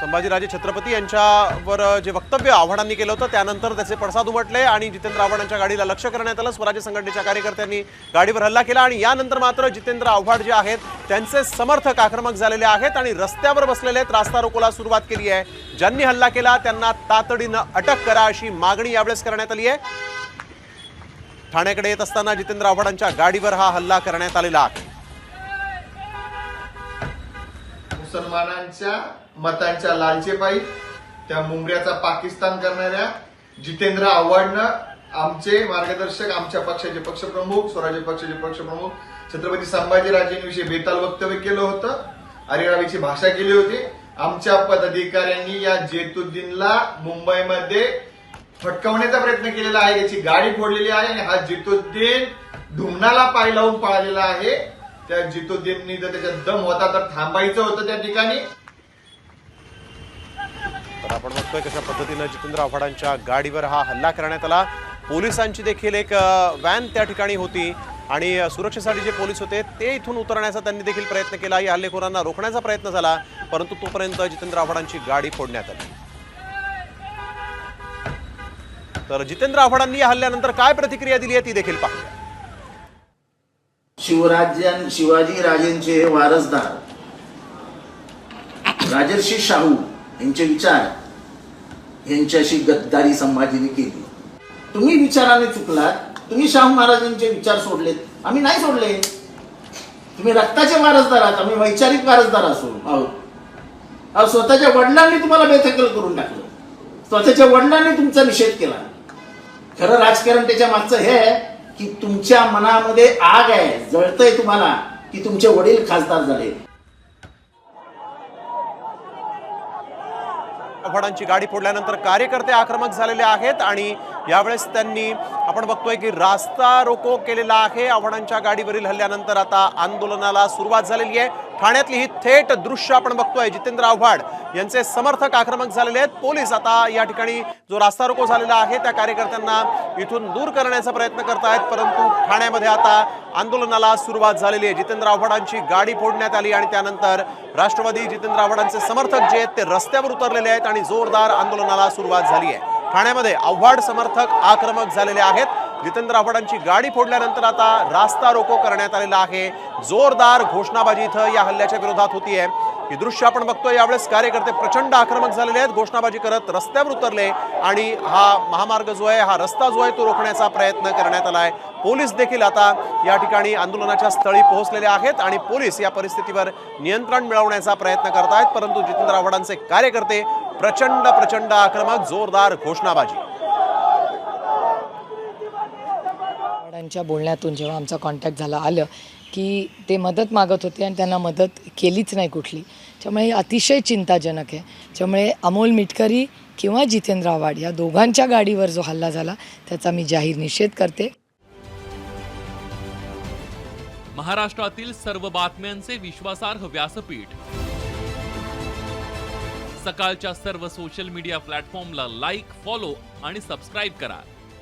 संभाजीराजे छत्रपती यांच्यावर जे वक्तव्य आव्हाडांनी केलं होतं त्यानंतर त्याचे पडसाद उमटले आणि जितेंद्र आव्हाडांच्या गाडीला लक्ष करण्यात आलं. स्वराज्य संघटनेच्या कार्यकर्त्यांनी गाडीवर हल्ला केला आणि यानंतर मात्र जितेंद्र आव्हाड जे आहेत त्यांचे समर्थक आक्रमक झालेले आहेत आणि रस्त्यावर बसलेले आहेत. रास्ता रोकोला सुरुवात केली आहे. ज्यांनी हल्ला केला त्यांना तातडीनं अटक करा अशी मागणी यावेळेस करण्यात आली आहे. ठाण्याकडे येत असताना जितेंद्र आव्हाडांच्या गाडीवर हा हल्ला करण्यात आलेला आहे. मुसलमानांच्या मतांच्या लालचेपायी त्या मुंबऱ्याचा पाकिस्तान करणाऱ्या जितेंद्र आव्हाडनं आमचे मार्गदर्शक आमच्या पक्षाचे पक्षप्रमुख स्वराज्य पक्षाचे पक्षप्रमुख छत्रपती संभाजीराजेंविषयी बेताल वक्तव्य केलं होतं. अरेरावीची भाषा केली होती. आमच्या पदाधिकाऱ्यांनी या जेतुद्दीनला मुंबईमध्ये फटकावण्याचा प्रयत्न केलेला आहे. याची गाडी फोडलेली आहे आणि हा जेतुद्दीन धुमनाला पाय लावून पाळलेला आहे. त्या जितुद्दीननी जर त्याच्यात दम होता तर थांबायचं होतं त्या ठिकाणी. तर आपण बघतोय कशा पद्धतीनं जितेंद्र आव्हाडांच्या गाडीवर हा हल्ला करण्यात आला. पोलिसांची देखील एक व्हॅन त्या ठिकाणी होती आणि सुरक्षेसाठी जे पोलीस होते ते इथून उतरण्याचा त्यांनी देखील प्रयत्न केला. या हल्लेखोरांना रोखण्याचा प्रयत्न झाला परंतु तोपर्यंत जितेंद्र आव्हाडांची गाडी फोडण्यात आली. तर जितेंद्र आव्हाडांनी या हल्ल्यानंतर काय प्रतिक्रिया दिली आहे ती देखील पाहूया. शिवराज्यां शिवाजी राजेंचे वारसदार. राजर्षी शाहू यांचे विचार यांच्याशी गद्दारी संभाजीने केली. तुम्ही विचाराने चुकलात तुम्ही शाहू महाराजांचे विचार सोडलेत आम्ही नाही सोडले. तुम्ही रक्ताचे वारसदार आहात आम्ही वैचारिक वारसदार असो. आहोत अहो स्वतःच्या वडिलांनी तुम्हाला बेथकल करून टाकलं. स्वतःच्या वडिलांनी तुमचा निषेध केला. खरं राजकारण त्याच्या मागचं हे आहे की तुमच्या मनामध्ये आग आहे जळतंय तुम्हाला की तुमचे वडील खासदार झाले. आव्हाडांची गाडी फोडल्यानंतर कार्यकर्ते आक्रमक झालेले आहेत आणि यावेळेस त्यांनी आपण बघतोय की रास्ता रोको केलेला आहे. आव्हाडांच्या गाडीवरील हल्ल्यानंतर आता आंदोलनाला सुरुवात झालेली आहे. ठाण्यातली ही थेट दृश्य आपण बघतोय. जितेंद्र आव्हाड यांचे समर्थक आक्रमक झालेले आहेत. पोलीस आता या ठिकाणी जो रास्ता रोको झालेला आहे त्या कार्यकर्त्यांना इथून दूर करण्याचा प्रयत्न करत आहेत परंतु ठाण्यामध्ये आता आंदोलनाला सुरुवात झालेली आहे. जितेंद्र आव्हाडांची गाडी फोडण्यात आली आणि त्यानंतर राष्ट्रवादी जितेंद्र आव्हाडांचे समर्थक जे आहेत ते रस्त्यावर उतरलेले आहेत आणि जोरदार आंदोलनाला सुरुवात झाली आहे. ठाण्यामध्ये आव्हाड समर्थक आक्रमक झालेले आहेत. जितेंद्र आव्हाडांची गाडी फोडल्यानंतर आता रास्ता रोको करण्यात आलेला आहे. जोरदार घोषणाबाजी इथं या हल्ल्याच्या विरोधात होती आहे ही दृश्य आपण बघतोय. यावेळेस कार्यकर्ते प्रचंड आक्रमक झालेले आहेत. घोषणाबाजी करत रस्त्यावर उतरले आणि हा महामार्ग जो आहे हा रस्ता जो आहे तो रोखण्याचा प्रयत्न करण्यात आला आहे पोलीस देखील आता या ठिकाणी आंदोलनाच्या स्थळी पोहोचलेले आहेत आणि पोलीस या परिस्थितीवर नियंत्रण मिळवण्याचा प्रयत्न करत आहेत परंतु जितेंद्र आव्हाडांचे कार्यकर्ते प्रचंड प्रचंड आक्रमक जोरदार घोषणाबाजी. त्यांच्या बोलण्यातून जेव्हा आमचा कॉन्टॅक्ट झाला आलं की ते मदत मागत होते आणि त्यांना मदत केलीच नाही कुठली. त्यामुळे हे अतिशय चिंताजनक आहे. त्यामुळे अमोल मिटकरी किंवा जितेंद्र आव्हाड या दोघांच्या गाडीवर जो हल्ला झाला त्याचा मी जाहीर निषेध करते. महाराष्ट्रातील सर्व बातम्यांचे विश्वासार्ह व्यासपीठ. सकाळच्या सर्व सोशल मीडिया प्लॅटफॉर्मला लाईक फॉलो आणि सबस्क्राईब करा.